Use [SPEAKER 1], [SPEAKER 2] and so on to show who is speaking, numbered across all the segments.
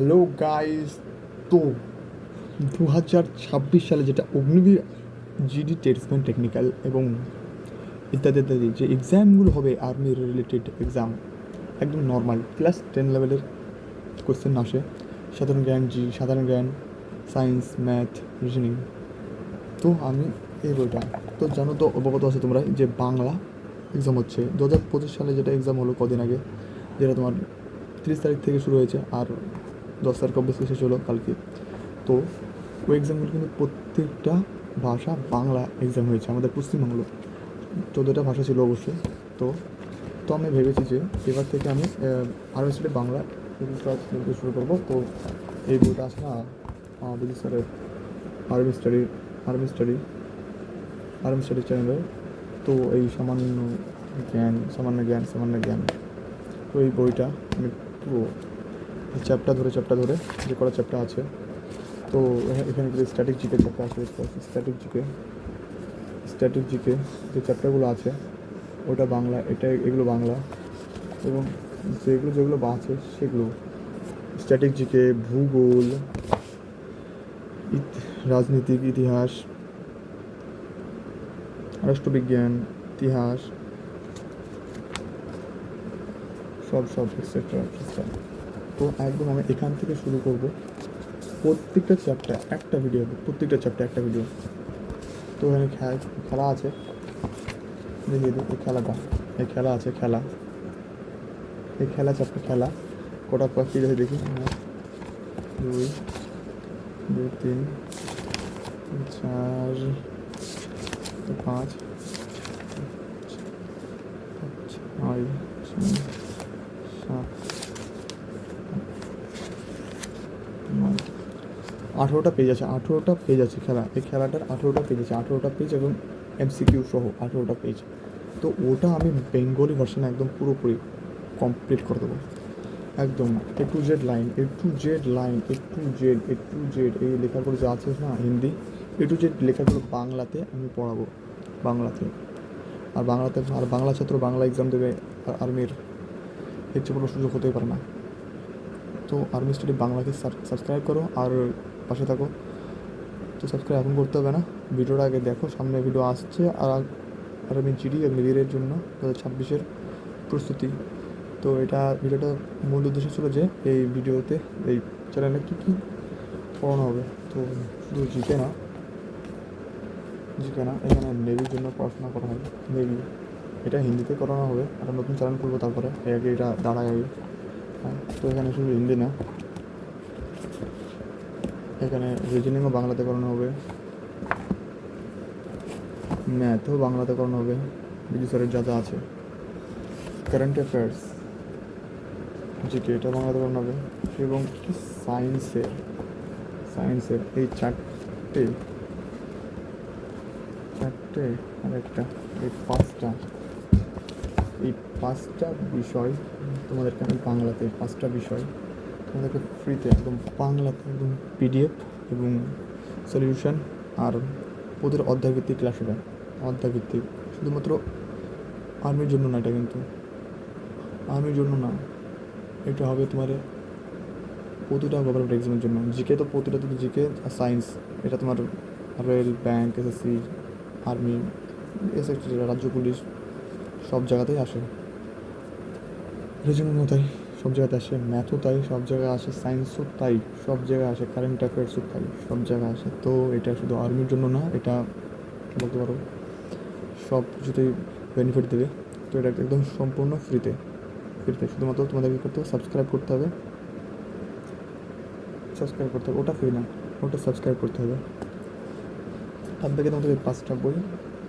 [SPEAKER 1] Hello guys তো দু হাজার ছাব্বিশ সালে যেটা অগ্নিবীর জিডি টেটসম্যান টেকনিক্যাল এবং ইত্যাদি ইত্যাদি যে এক্সামগুলো হবে আর্মি রিলেটেড এক্সাম একদম নর্মাল ক্লাস টেন লেভেলের কোশ্চেন আসে। সাধারণ জ্ঞান জি সাধারণ জ্ঞান সায়েন্স ম্যাথ রিজনিং তো আমি এই বইটা, তো জানো তো অবগত আছে তোমরা যে বাংলা এক্সাম হচ্ছে। দু হাজার পঁচিশ সালে যেটা এক্সাম হলো কদিন আগে, যেটা তোমার তিরিশ তারিখ থেকে শুরু হয়েছে। আর দশ তারিখ অবশ্যই শেষ হলো কালকে? তো ওই এক্সামগুলো কিন্তু প্রত্যেকটা ভাষা বাংলা এক্সাম হয়েছে, আমাদের পশ্চিমবাংলো। চোদ্দোটা ভাষা ছিল অবশ্যই। তো তো আমি ভেবেছি যে এবার থেকে আমি আর্মি স্টাডি বাংলা শুরু করব। তো এই বইটা আছে না বিজু স্যারের army study army study army study চ্যানেলে তো এই সামান্য জ্ঞান সামান্য জ্ঞান সামান্য জ্ঞান। তো এই বইটা আমি পুরো চ্যাপ্টার ধরে চ্যাপ্টার ধরে, যে কটা চ্যাপ্টার আছে। তো এখানে যে স্ট্যাটিক জিকে চ্যাপ্টার আছে স্ট্যাটিক জিকে স্ট্যাটিক জিকে যে চ্যাপ্টারগুলো আছে, ওটা বাংলা এটা এগুলো বাংলা। এবং যেগুলো যেগুলো বা আছে, সেগুলো। স্ট্যাটিক জিকে ভূগোল রাজনীতিক ইতিহাস, রাষ্ট্রবিজ্ঞান, ইতিহাস, সব সব এক্সেট্রা এক্সেট্রা তো একদম আমি এখান থেকে শুরু করব প্রত্যেকটা চ্যাপ্টার একটা ভিডিও প্রত্যেকটা চ্যাপ্টার একটা ভিডিও তো এখানে খেলা আছে দেখিয়ে দিই এই খেলাটা এই খেলা আছে খেলা এই খেলা চ্যাপ্টার খেলা কটা পাখি আছে দেখি দুই দুই তিন, চার পাঁচ ছয় ছয় সাত নয় আঠেরোটা পেজ আছে, আঠেরোটা পেজ আছে খেলা, এই খেলাটার আঠেরোটা পেজ আছে, আঠেরোটা পেজ এবং এমসিকিউ সহ আঠেরোটা পেজ তো ওটা আমি বেঙ্গলি ভার্সনে একদম পুরোপুরি কমপ্লিট করে দেবো। একদম A to Z line A to Z line A to Z A to Z এই লেখাগুলো যা আছে না, হিন্দি এ টু জেড লেখাগুলো বাংলাতে আমি পড়াবো, বাংলাতে। আর বাংলাতে, আর বাংলা ছাত্র বাংলা এক্সাম দেবে আর আর্মির, এর চেয়ে কোনো সুযোগ হতেই পারে না। তো আর্মি স্টাডি বাংলাকে সাবস্ক্রাইব করো, আর পাশে থাকো। তো সাবস্ক্রাইব এখন করতে হবে না। ভিডিওটা আগে দেখো সামনে ভিডিও আসছে। আর আর আমি জিডি অগ্নিবীরের জন্য দু হাজার ছাব্বিশের প্রস্তুতি। তো এটা ভিডিওটা মূল উদ্দেশ্য ছিল যে এই ভিডিওতে এই চ্যানেলে কী কী পড়ানো হবে। তো শুধু জিকে না। জিকে না এখানে নেভির জন্য পড়াশোনা করা হবে। নেভি এটা হিন্দিতে করানো হবে। একটা নতুন চ্যানেল খুলবো তারপরে। আগে এটা দাঁড়ায় হ্যাঁ, তো এখানে শুধু হিন্দি না। এখানে রিজনিংও বাংলাতে করানো হবে। ম্যাথও বাংলাতে করানো হবে। বিজু স্যারের যা যা আছে। কারেন্ট অ্যাফেয়ার্স জিকে এটা বাংলাতে করানো হবে। এবং সায়েন্সের সায়েন্সের এই চারটে চারটে আর একটা, এই পাঁচটা এই পাঁচটা বিষয় তোমাদেরকে আমি বাংলাতে, পাঁচটা বিষয় তোমাদেরকে ফ্রিতে একদম বাংলাতে একদম পিডিএফ এবং সলিউশন আর ওদের অধ্যায়ভিত্তিক ক্লাস হবে অধ্যায়ভিত্তিক। শুধুমাত্র আর্মির জন্য না এটা কিন্তু। আর্মির জন্য না, এটা হবে তোমার প্রতিটা গভর্নমেন্ট এক্সামের জন্য। জিকে তো প্রতিটা থেকে জিকে আর সায়েন্স এটা তোমার rail bank SSC army SSC রাজ্য পুলিশ সব জায়গাতেই আসে। রিজনিংও তাই। সব জায়গাতে আসে ম্যাথও তাই, সব জায়গায় আসে সায়েন্সও তাই, সব জায়গায় আসে কারেন্ট অ্যাফেয়ার্সও তাই, সব জায়গায় আসে। তো এটা শুধু আর্মির জন্য না, এটা বলতে পারো? সব কিছুতেই বেনিফিট দেবে। তো এটা একদম সম্পূর্ণ ফ্রিতে ফ্রিতে শুধুমাত্র তোমাদের কী করতে হবে? সাবস্ক্রাইব করতে হবে। সাবস্ক্রাইব করতে হবে। ওটা ফ্রি না। ওটা সাবস্ক্রাইব করতে হবে। তার থেকে তোমাদের এই পাঁচটা বই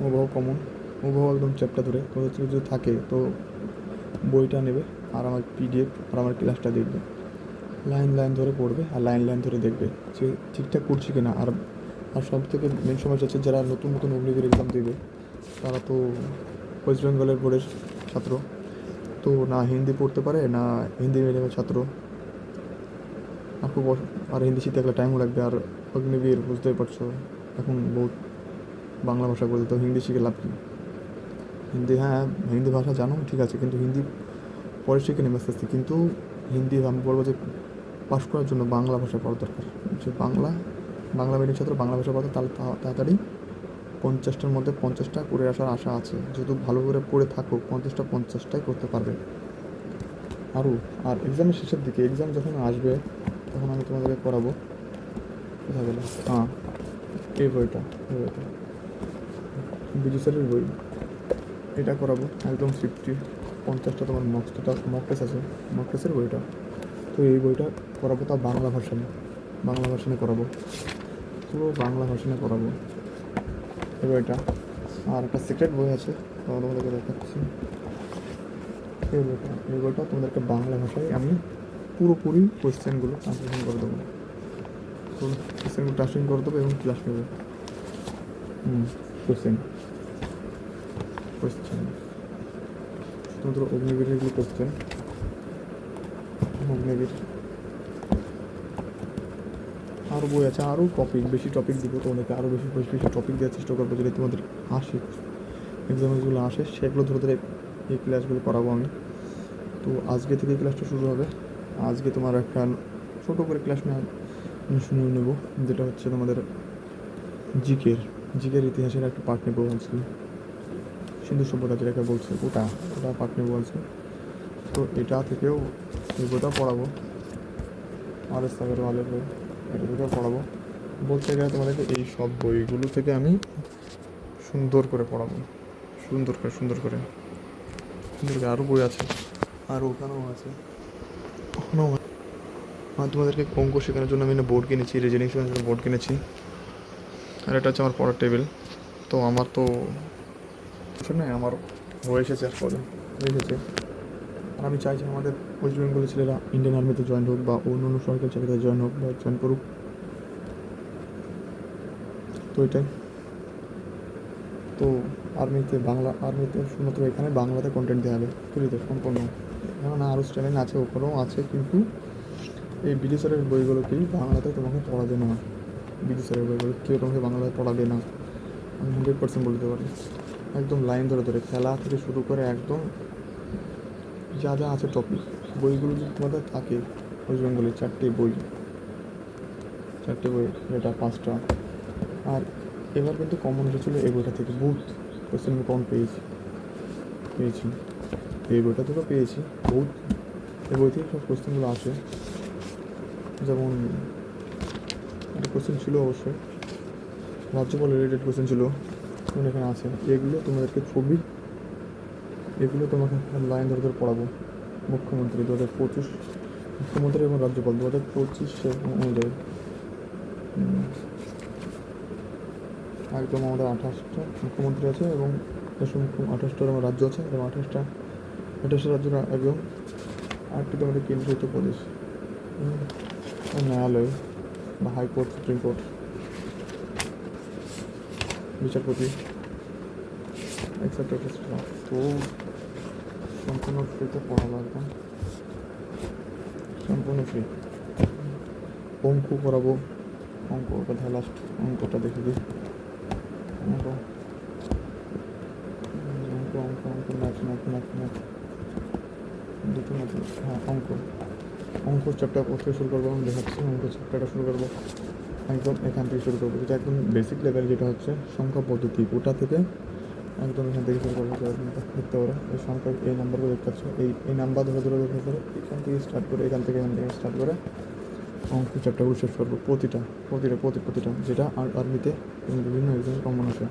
[SPEAKER 1] হুবহু কমন হুবহু একদম চ্যাপ্টার ধরে তো হচ্ছে যদি থাকে, তো বইটা নেবে। আর আমার পিডিএফ আর আমার ক্লাসটা দেখবে। লাইন লাইন ধরে পড়বে আর লাইন লাইন ধরে দেখবে যে ঠিকঠাক করছি কিনা। আর আর সব থেকে মেন সমস্যা হচ্ছে যারা নতুন নতুন অগ্নিবীর এক্সাম দেবে, তারা তো ওয়েস্ট বেঙ্গলের বোর্ডের ছাত্র। তো না হিন্দি পড়তে পারে, না হিন্দি মিডিয়ামের ছাত্র। আর খুব আর হিন্দি শিখতে গেলে টাইমও লাগবে। আর অগ্নিবীর, বুঝতেই পারছ, এখন বহুত বাংলা ভাষা বলতে, তো হিন্দি শিখে লাভ কী? হিন্দি হ্যাঁ হিন্দি ভাষা জানো, ঠিক আছে, কিন্তু হিন্দি পরে শিখে নেবে আস্তে কিন্তু হিন্দি আমি বলব যে পাশ করার জন্য বাংলা ভাষা পড়া দরকার। যে বাংলা বাংলা মিডিয়াম ছাত্র বাংলা ভাষা পড়া তাহলে তাড়াতাড়ি পঞ্চাশটার মধ্যে পঞ্চাশটা করে আসার আশা আছে। যেহেতু ভালো করে পড়ে থাকো, পঞ্চাশটা পঞ্চাশটাই করতে পারবে। আরও আর এক্সামের শেষের দিকে এক্সাম যখন আসবে, তখন আমি তোমাদেরকে করাবো কোথায় গেল। হ্যাঁ এই বইটা এই বইটা। বিজু স্যারের বই। এটা করাবো, একদম ফিফটি পঞ্চাশটা তোমার মকটা মক আছে মক বইটা। তো এই বইটা করাবো তা বাংলা ভার্সানে বাংলা ভার্সানে করাবো। পুরো বাংলা ভার্সানে করাবো। এই বইটা। আর একটা সিক্রেট বই আছে তোমাদেরকে দেখাচ্ছি। এই বইটা এই বইটা তোমাদেরকে বাংলা ভাষায় আমি পুরোপুরি কোয়েশ্চেনগুলো ট্রান্সলেশন করে দেবো। কোয়েশ্চেনগুলো ট্রান্সলেশন করে দেবো এবং ক্লাস নেব। হুম কোয়েশ্চেন কোয়েশ্চেন শুধুমাত্র অগ্নিবীরের এগুলো কোয়েশ্চেন অগ্নিবীর। আরও বই আছে আরও টপিক বেশি টপিক দিব তোমাদেরকে আরও বেশি বেশি বেশি টপিক দেওয়ার চেষ্টা করব যদি তোমাদের আসে। এক্সামে যেগুলো আসে, সেগুলো ধরে ধরে এই ক্লাসগুলো করাবো আমি। তো আজকে থেকে ক্লাসটা শুরু হবে। আজকে তোমার একটা ছোটো করে ক্লাস শুনে নেব, যেটা হচ্ছে তোমাদের জিকের। জিকের ইতিহাসের একটা পার্ট নেব আজকে। সিন্ধু সভ্যতা যেটাকে বলছে, ওটা ওটা পাটনি বলছে। তো এটা থেকেও বইটা পড়াবো। আর এস সাগর বই, এটা থেকেও পড়াবো। বলতে গেলে তোমাদেরকে এই সব বইগুলো থেকে আমি সুন্দর করে পড়াবো। সুন্দর করে সুন্দর করে। সুন্দর করে আরও বই আছে, আর ওখানেও আছে। ওখানেও। আর তোমাদেরকে অঙ্ক শেখানোর জন্য আমি না বোর্ড কিনেছি রিজনিং শেখানোর জন্য বোর্ড কিনেছি। আর এটা হচ্ছে আমার পড়ার টেবিল। তো আমার তো শুনে আমার হয়ে এসেছে আর হয়ে এসেছে আর আমি চাইছি আমাদের ওয়েস্ট বেঙ্গলের ছেলেরা ইন্ডিয়ান আর্মিতে জয়েন হোক বা অন্য অন্য সরকারি চাকরিতে জয়েন হোক বা জয়েন করুক। তো এটাই। তো আর্মিতে বাংলা, আর্মিতে শুধুমাত্র এখানে বাংলাতে কন্টেন্ট দেওয়া হবে, বুঝলি তো? সম্পূর্ণ। এখন আরও চ্যানেল আছে ওখানেও আছে, কিন্তু এই বিদেশের বইগুলোকেই বাংলাতে তোমাকে পড়াবে না। বিদেশের বইগুলো কেউ তোমাকে বাংলাতে পড়াবে না। আমি হান্ড্রেড পার্সেন্ট বলতে পারি। একদম লাইন ধরে ধরে খেলা থেকে শুরু করে একদম যা যা আছে টপিক বইগুলো যদি তোমাদের থাকে ওয়েস্ট বেঙ্গলের চারটে বই চারটে বই এটা পাঁচটা। আর এবার কিন্তু কমন এসেছিল এই বইটা থেকে বহুত কোয়েশ্চেন কমন পেয়েছি পেয়েছি। এই বইটা থেকেও পেয়েছি বহুত এই বই থেকে সব কোয়েশ্চেনগুলো আসে। যেমন একটা কোয়েশ্চেন ছিল অবশ্যই, রাজ্যপাল রিলেটেড কোয়েশ্চেন ছিল। যেমন এখানে আছে। এগুলো তোমাদেরকে ছবি, এগুলো তোমাকে লাইন ধরে ধরে পড়াবো। মুখ্যমন্ত্রী দু হাজার পঁচিশ, মুখ্যমন্ত্রী এবং রাজ্যপাল দু হাজার পঁচিশে অনুযায়ী। একদম আমাদের আঠাশটা মুখ্যমন্ত্রী আছে এবং আঠাশটা আমার রাজ্য আছে এবং আঠাশটা আঠাশটা রাজ্য একদম আটটি তোমাদের কেন্দ্রীয় প্রদেশ। ন্যায়ালয় বা হাইকোর্ট, সুপ্রিম কোর্ট, বিচারপতি। এক্সেট্রা এক্সেট্রা তো সম্পূর্ণ ফ্রিতে পড়াবো একদম সম্পূর্ণ ফ্রি অঙ্ক করাবো। অঙ্ক ওটা লাস্ট অঙ্কটা দেখে দিই। অঙ্ক। অঙ্ক অঙ্ক অঙ্ক ম্যাথ ম্যাথ ম্যাথ ম্যাথ দুটো ম্যাথ হ্যাঁ অঙ্ক। অঙ্ক চ্যাপ্টার কোথায় শুরু করব, আমি দেখাচ্ছি। অঙ্ক চ্যাপ্টারটা শুরু করব। একদম এখান থেকে শুরু করব। যেটা একদম বেসিক লেভেল যেটা হচ্ছে, সংখ্যা পদ্ধতি। ওটা থেকে একদম এখান থেকে শুরু তোমরা দেখতে পারো। এই সংখ্যা এই নাম্বারগুলো দেখতে পাচ্ছ। এই এই নাম্বার ধরে ধরে ধরে ধরে, এখান থেকে স্টার্ট করে, এখান থেকে এখান থেকে স্টার্ট করে অঙ্ক চ্যাপ্টারগুলো শেষ করব। প্রতিটা প্রতিটা, প্রতি, প্রতিটা, যেটা আর আর্মিতে বিভিন্ন এক্সামে কমন আসে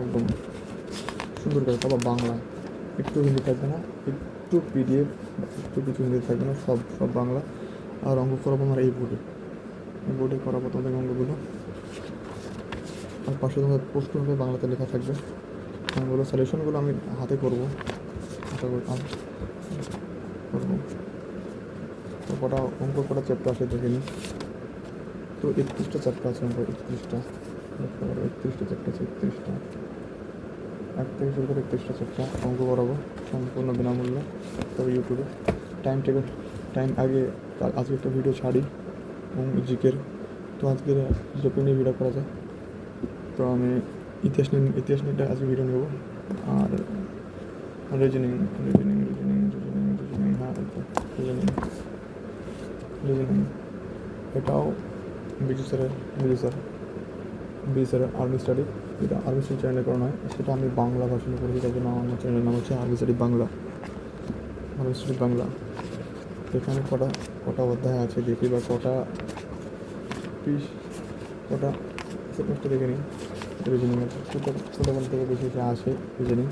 [SPEAKER 1] একদম। সুন্দর করে তারপর বাংলা। একটু হিন্দি থাকবে না, একটু পিডিএফ একটু কিছু হিন্দি থাকবে না, সব সব বাংলা। আর অঙ্ক করাবো আমার এই বোর্ডে এই বোর্ডে করাবো তোমাদের অঙ্কগুলো। আর পাশে প্রশ্ন হবে, বাংলাতে লেখা থাকবে। অঙ্কগুলো সলিউশনগুলো আমি হাতে করব। হাতে করে আম- করব। তো কটা, অঙ্ক কটা চ্যাপ্টার আছে দেখে নিই। তো একত্রিশটা চ্যাপ্টার আছে অঙ্ক, একত্রিশটা। একত্রিশটা চ্যাপ্টার আছে, একত্রিশটা। এক থেকে শুরু করে একত্রিশটা চ্যাপ্টার অঙ্ক করাবো, সম্পূর্ণ বিনামূল্যে। তবে ইউটিউবে টাইম টেবিল টাইম আগে আজকে একটা ভিডিও ছাড়ি এবং জিকের। তো আজকের জিকে নিয়ে ভিডিও করা যায় তো আমি ইতিহাস নিয়ে ইতিহাস নিয়ে আজকে ভিডিও নেব। আর reasoning reasoning reasoning reasoning reasoning হ্যাঁ রিজনিং রিজনিং এটাও বিজু স্যারের বিজু স্যার বিজু স্যারের আর্মি স্টাডি এটা আর্মি স্টাডি চ্যানেলে করা নয় সেটা আমি বাংলা ভাষণে করেছি তার জন্য আমার চ্যানেলের নাম হচ্ছে army study Bangla. Army study Bangla. এখানে কটা কটা অধ্যায় আছে দেখি, বা কটা পিস কটা সেকোয়েন্সটা দেখে নিই রিজনিং আছে ছোটো ছোটোবেলা থেকে বেশি বেশি আসে রিজনিং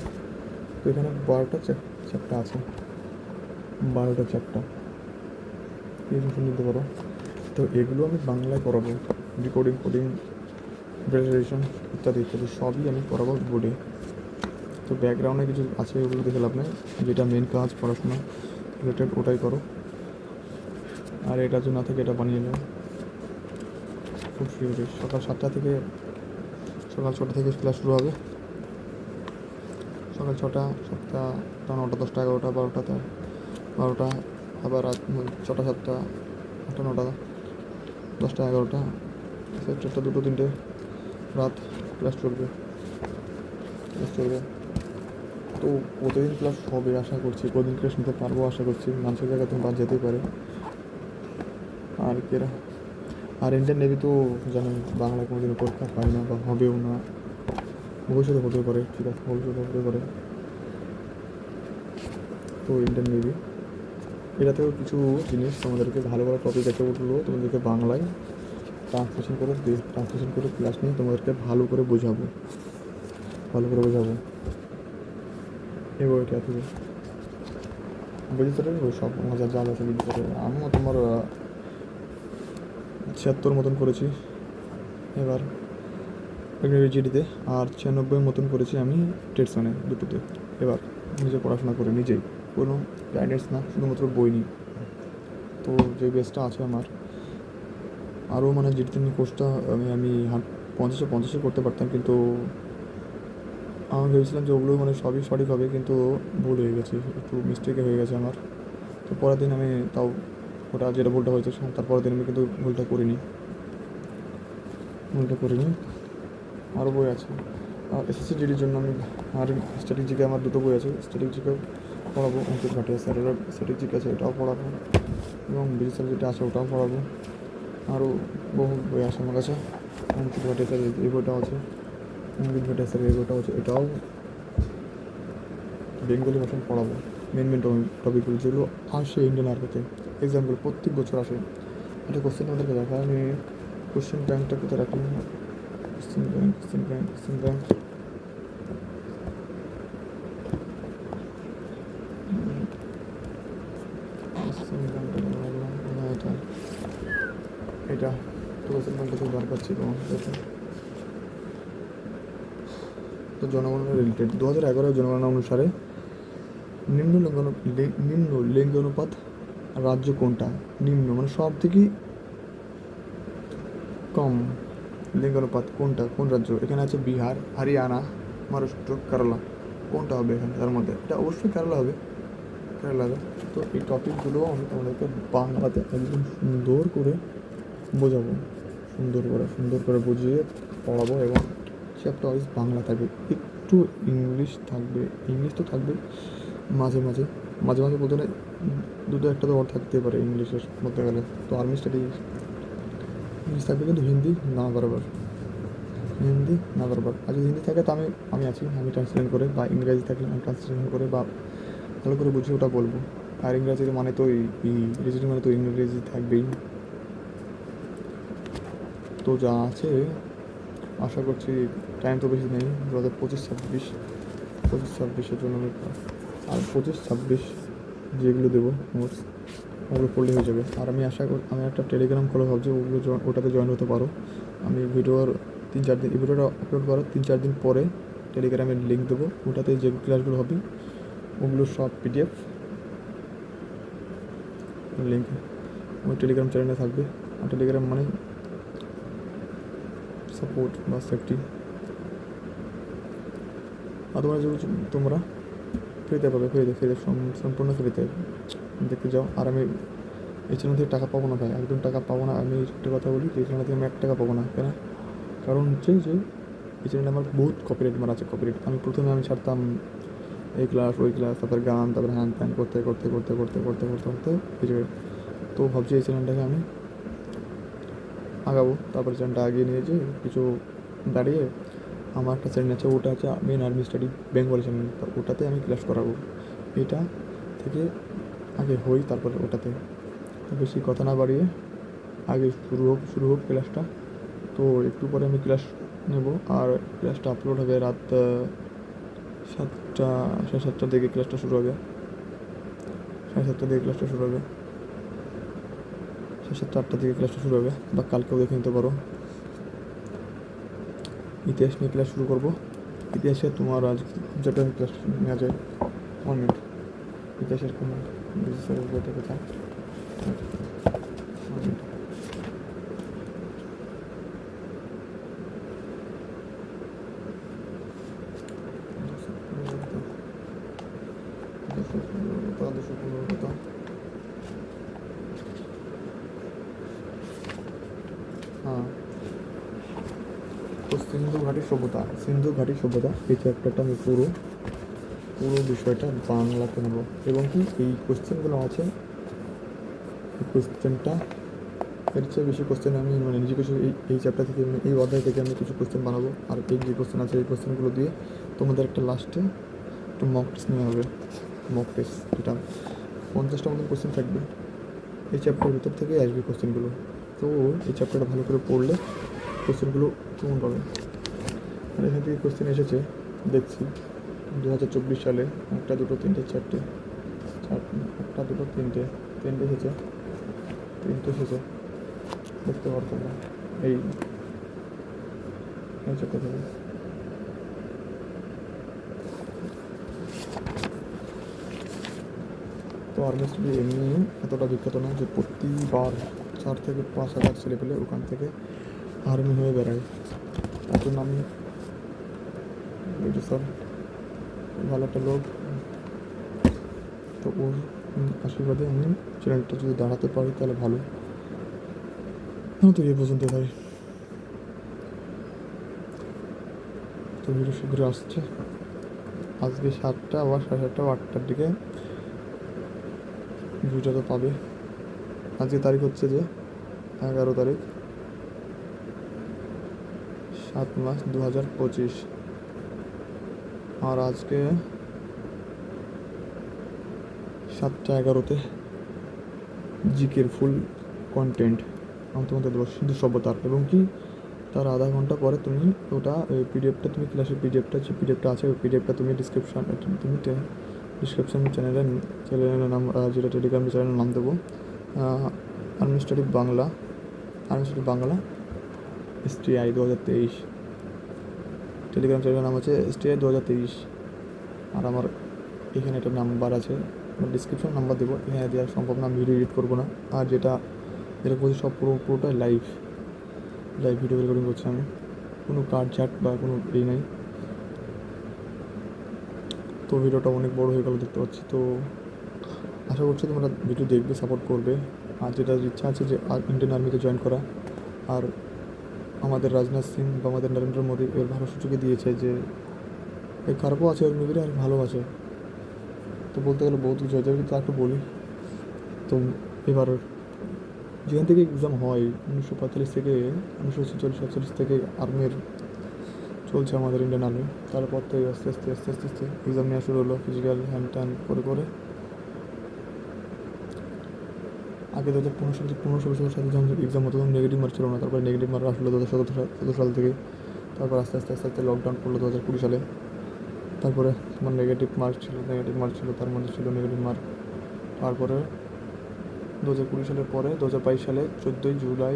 [SPEAKER 1] তো এখানে বারোটা চ্যাপ্টার আছে। বারোটা চ্যাপ্টার কিছু নিতে পারো। তো এগুলো আমি বাংলায় পড়াবো। রেকর্ডিং কোডিং প্রেজারেশন ইত্যাদি ইত্যাদি সবই আমি পড়াবো বোর্ডে তো ব্যাকগ্রাউন্ডে কিছু আছে ওগুলো দেখে লাভ নেই। যেটা মেন কাজ, পড়াশোনা রিলেটেড ওটাই করো। আর এটা যদি না থাকে এটা বানিয়ে নাও। খুব শিওরি সকাল সাতটা থেকে, সকাল ছটা থেকে ক্লাস শুরু হবে। সকাল ছটা, সাতটা, নটা দশটা, এগারোটা, বারোটাতে। বারোটা, আবার রাত ছটা, সাতটা, আটটা, নটা, দশটা, এগারোটা চারটা, দুটো, তিনটে, রাত ক্লাস চলবে। ক্লাস চলবে। তো প্রতিদিন ক্লাস হবে আশা করছি, প্রতিদিন ক্লাস নিতে পারব, আশা করছি। মানুষের জায়গা তুমি বাদ যেতেই পারে। আর কেরা আর ইন্ডিয়ান নেভি তো জানেন বাংলায় কোনোদিনও পরীক্ষা হয় না বা হবেও না। ভবিষ্যতে হতে পারে, ঠিক আছে, ভবিষ্যতে হতে পারে। তো ইন্ডিয়ান নেভি এটাতেও কিছু জিনিস তোমাদেরকে ভালো ভালো টপিক আছে উঠল, তোমাদেরকে বাংলায় ট্রান্সলেশন করে ট্রান্সলেশন করে ক্লাস নিয়ে তোমাদেরকে ভালো করে বোঝাবো। ভালো করে বোঝাবো। এই বইটা থেকে বুঝতে পারি ওই সব মজা যা আছে বুঝতে পারি আমিও তোমার ছিয়াত্তর মতন করেছি। এবার জিডিতে আর ছিয়ানব্বই মতন করেছি আমি টেটসনে দুটোতে। এবার নিজে পড়াশোনা করে নিজেই। কোনো গাইডেন্স না, শুধুমাত্র বই নিই। তো যে বেসটা আছে আমার, আরও মানে জিডিতে নিয়ে কোর্সটা আমি আমি পঞ্চাশে পঞ্চাশে করতে পারতাম, কিন্তু আমি ভেবেছিলাম যে ওগুলো মানে সবই সঠিক হবে, কিন্তু ভুল হয়ে গেছে, একটু মিস্টেকে হয়ে গেছে আমার। তো পরের দিন আমি তাও ওটা যেটা ভুলটা হয়েছে, তারপরের দিন আমি কিন্তু ভুলটা করিনি। ভুলটা করিনি। আরও বই আছে। আর এসএসসি জিডির জন্য আমি আর স্ট্র্যাটেজিকে আমার দুটো বই আছে। স্ট্র্যাটেজিকেও পড়াবো অঙ্কিত ভাটিয়া স্যারের স্ট্র্যাটেজিক আছে ওটাও পড়াবো। এবং বিজি যেটা আছে, ওটাও পড়াবো। আরও বহু বই আছে আমার কাছে। অঙ্কিত ভাটিয়া স্যার এই বইটাও আছে। অঙ্কিত ভাটিয়া স্যার এই বইটাও আছে। এটাও বেঙ্গলি ভাষণ পড়াবো। মেন মেন টপিকগুলো যেগুলো আসে ইন্ডিয়ান আর্মিতে এক্সাম্পল প্রত্যেক বছর আসে। একটা কোশ্চেন আমাদেরকে দেখা আমি কোশ্চেন ব্যাংকটা কোথায় রাখি question bank question bank question bank রাখলাম? এটা এটা তো কোশ্চেন তো জনগণনা রিলেটেড দু হাজার এগারো জনগণনা অনুসারে নিম্ন লিঙ্গানু নিম্ন লিঙ্গানুপাত রাজ্য কোনটা? নিম্ন মানে সব থেকে কম লিঙ্গানুপাত কোনটা? কোন রাজ্য? এখানে আছে বিহার, হরিয়ানা, মহারাষ্ট্র, কেরালা। কোনটা হবে এখানে? তার মধ্যে। এটা অবশ্যই কেরালা হবে। কেরালা হবে। তো এই টপিকগুলো আমি তোমাদেরকে বাংলাতে একদম সুন্দর করে বোঝাবো। সুন্দর করে সুন্দর করে বুঝিয়ে পড়াবো এবং চ্যাপ্টার ওয়াইজ বাংলা থাকবে। একটু ইংলিশ থাকবে। ইংলিশ তো থাকবে মাঝে মাঝে। মাঝে মাঝে বলতে দুটো একটা তো ওয়ার্ড থাকতে পারে ইংলিশের বলতে গেলে। তো আর্মি স্টাডি ইংলিশ থাকবে কিন্তু হিন্দি না বরাবর। হিন্দি না বরাবর। আর যদি হিন্দি থাকে তো আমি আমি আছি। আমি ট্রান্সলেট করে বা ইংরাজি থাকলে আমি ট্রান্সলেশন করে বা ভালো করে বুঝে ওটা বলব। আর ইংরাজির মানে তো এই রিজনিং মানে তো ইংরেজি থাকবেই। তো যা আছে, আশা করছি টাইম তো বেশি নেই। দু হাজার পঁচিশ, ছাব্বিশ। পঁচিশ, ছাব্বিশের জন্য আমি আর পঁচিশ, ছাব্বিশ যেগুলো দেবো নোটস ওগুলো পড়লে হয়ে যাবে। আর আমি আশা করি আমি একটা টেলিগ্রাম খোলা ভাবছি, ওগুলো ওটাতে জয়েন হতে পারো। আমি ভিডিওর তিন চার দিন এই ভিডিওটা আপলোড করার তিন চার দিন পরে টেলিগ্রামের লিঙ্ক দেবো। ওটাতে যে ক্লাসগুলো হবে, ওগুলো সব পিডিএফ লিঙ্ক ওই টেলিগ্রাম চ্যানেলে থাকবে। আর টেলিগ্রাম মানে সাপোর্ট বা সেফটি আদারওয়াইজ তোমরা ফ্রিতে পাবে, ফ্রিতে ফ্রিতে সম- সম্পূর্ণ ফ্রিতে দেখতে যাও, আর আমি এই চ্যানেল থেকে টাকা পাবো না ভাই, একদম টাকা পাবো না। আমি একটা কথা বলি এই চ্যানেল থেকে আমি এক টাকা পাবো না কেন কারণ হচ্ছে যে, এই চ্যানেলে আমার বহুত কপিরাইট মারা আছে কপিরাইট আমি প্রথমে আমি ছাড়তাম এই ক্লাস ওই ক্লাস তারপর গান, তারপর হ্যান ত্যান করতে করতে করতে করতে করতে করতে করতে যে, তো ভাবছি এই চ্যানেলটাকে আমি আগাবো। তারপরে চ্যানেলটা আগিয়ে নিয়ে যে, কিছু দাঁড়িয়ে আমার একটা চ্যানেল আছে, ওটা আছে মেন আর্মি স্টাডি বেঙ্গলি ওটাতে আমি ক্লাস করাবো। এটা থেকে আগে হই, তারপর ওটাতে। বেশি কথা না বাড়িয়ে আগে শুরু হোক শুরু হোক ক্লাসটা তো একটু পরে আমি ক্লাস নেব, আর ক্লাসটা আপলোড হবে রাত সাতটা, সাড়ে সাতটার দিকে ক্লাসটা শুরু হবে। সাড়ে সাতটার দিকে ক্লাসটা শুরু হবে। সাড়ে সাতটা আটটার দিকে ক্লাসটা শুরু হবে। বা কালকেও দেখে নিতে পারো। ইতিহাস নিয়ে ক্লাস শুরু করব। ইতিহাসে তোমার আজ যত ক্লাস নেওয়া যায় অনেক ইতিহাসের কোনো বিশেষ বইটা কোথায় One minute. দুশো পনেরো কথা দুশো পনেরো কথা হ্যাঁ তো সিন্ধু ঘাটি সভ্যতা সিন্ধু ঘাটি সভ্যতা এই চ্যাপ্টারটা আমি পুরো পুরো বিষয়টা বাংলাতে নেব। এবং কি, এই কোশ্চেনগুলো আছে, এই কোশ্চেনটা এর চেয়ে বেশি কোশ্চেন আমি মানে নিজে কিছু এই এই চ্যাপ্টার থেকে এই অধ্যায় থেকে আমি কিছু কোশ্চেন বানাবো। আর এই যে কোশ্চেন আছে, এই কোশ্চেনগুলো দিয়ে তোমাদের একটা লাস্টে একটু মক টেস্ট নেওয়া হবে। মক টেস্ট যেটা পঞ্চাশটা মতন কোশ্চেন থাকবে। এই চ্যাপ্টার ভিতর থেকে আসবে কোশ্চেনগুলো তো এই চ্যাপ্টারটা ভালো করে পড়লে কোশ্চেনগুলো কেমন পাবে এখান থেকে কোশ্চেন এসেছে। দেখছি। দু হাজার চব্বিশ সালে একটা দুটো তিনটে চারটে। চার, একটা দুটো তিনটে। তিনটে এসেছে। তিনটে এসেছে। দেখতে পারতো না এই। থেকে তো আর্মি এমনি এতটা বিখ্যাত না যে প্রতিবার চার থেকে পাঁচ হাজার ছেলে পেলে ওখান থেকে আর্মি হয়ে বেড়ায়। তার জন্য আমি বলছি ভালো একটা লোক। তো ওর আশীর্বাদে আমি চ্যানেলটা যদি দাঁড়াতে পারি তাহলে ভালো। তো এই পর্যন্ত ভাই। তো ভিডিও শীঘ্রই আসছে। আজকে সাতটা, আবার সাড়ে সাতটা আটটার দিকে ভিডিওটা তো পাবে। আজকে তারিখ হচ্ছে যে এগারো তারিখ, সাত মাস দু হাজার পঁচিশ। আর আজকে সাতটা এগারোতে জিকের ফুল কন্টেন্ট তোমাদের দেবো সিন্ধু সভ্যতার। এবং কি? তার আধা ঘণ্টা পরে তুমি ওটা, ওই পিডিএফটা তুমি ক্লাসের পিডিএফটা যে পিডিএফটা আছে, ওই পিডিএফটা তুমি ডিসক্রিপশান তুমি ডিসক্রিপশান চ্যানেলের চ্যানেলের নাম যেটা টেলিগ্রাম চ্যানেলের নাম দেবো study Bangla study Bangla S T I দু হাজার তেইশ টেলিগ্রাম চ্যানেলের নাম আছে এস টি আই দু হাজার তেইশ আর আমার এখানে একটা নাম্বার আছে ডিসক্রিপশন নাম্বার দেবো। এখানে দেওয়া সম্ভব না ভিডিও এডিট করব না। আর যেটা যেটা বলছি সব পুরো, পুরোটাই লাইভ লাইভ ভিডিও রেকর্ডিং করছি আমি। কোনো কার্ড চাট বা কোনো এই নাই। তো ভিডিওটা অনেক বড় হয়ে গেল দেখতে পাচ্ছি। তো আশা করছি তোমরা ভিডিও দেখবে সাপোর্ট করবে। আর যেটা ইচ্ছা আছে যে ইন্ডিয়ান আর্মিতে জয়েন করা। আর আমাদের রাজনাথ সিং বা আমাদের নরেন্দ্র মোদী এর ভালো সুযোগে দিয়েছে যে এই খারাপও আছে, ওর মুভিটা আর ভালো আছে। তো বলতে গেলে বহুত কিছু আছে, কিন্তু একটু বলি। তো এবার যেখান থেকে এক্সাম হয়, উনিশশো পঁয়তাল্লিশ থেকে উনিশশো ছেচল্লিশ, সাতচল্লিশ থেকে আর্মির চলছে আমাদের ইন্ডিয়ান আর্মি তারপর থেকে আস্তে আস্তে আস্তে আস্তে আস্তে এক্সাম নেওয়া শুরু হলো ফিজিক্যাল হ্যান্ড ট্যান করে করে। আগে দু হাজার পনেরো সাল পনেরো ষোলো সালের সাথে যখন এক্সাম হতো, তখন নেগেটিভ মার্ক ছিল না। তারপরে নেগেটিভ মার্ক আসলো দু হাজার সতেরো সতেরো সাল থেকে। তারপর আস্তে আস্তে আস্তে আস্তে লকডাউন পড়ল দু হাজার কুড়ি সালে। তারপরে তোমার নেগেটিভ মার্ক ছিল নেগেটিভ মার্ক ছিল, তার মধ্যে ছিল নেগেটিভ মার্ক তারপরে দু হাজার কুড়ি সালের পরে, দু হাজার বাইশ সালে চোদ্দোই জুলাই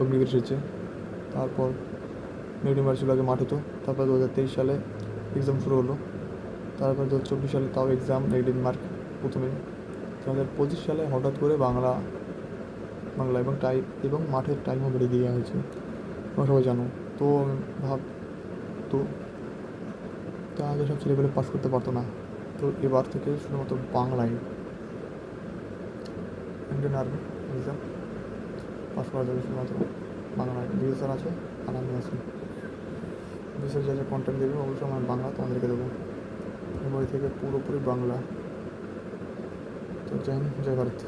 [SPEAKER 1] অগ্নিবীর এসেছে। তারপর নেগেটিভ মার্ক ছিল আগে মাঠে তো। তারপর দু হাজার তেইশ সালে এক্সাম শুরু হলো। তারপর দু হাজার চব্বিশ সালে তাও এক্সাম নেগেটিভ মার্ক প্রথমে। দু হাজার পঁচিশ সালে হঠাৎ করে বাংলা বাংলা এবং টাইপ এবং মাঠের টাইমও বেড়ে দেওয়া হয়েছে। তোমরা সবাই জানো। তো ভাব, তো, তা আগে সব ছেলেপেলে পাস করতে পারতো না। তো এবার থেকে শুধুমাত্র বাংলায় ইন্ডিয়ান আর্মি এক্সাম পাস করা যাবে শুধুমাত্র বাংলায়। বিএসআর আছে আর আমি আছি। বিএসআর যা যা কন্টেন্ট দেবে অবশ্যই আমার বাংলা তোমাদেরকে দেবো। বই থেকে পুরোপুরি বাংলা। তো জয় হিন্দ, জয় ভারত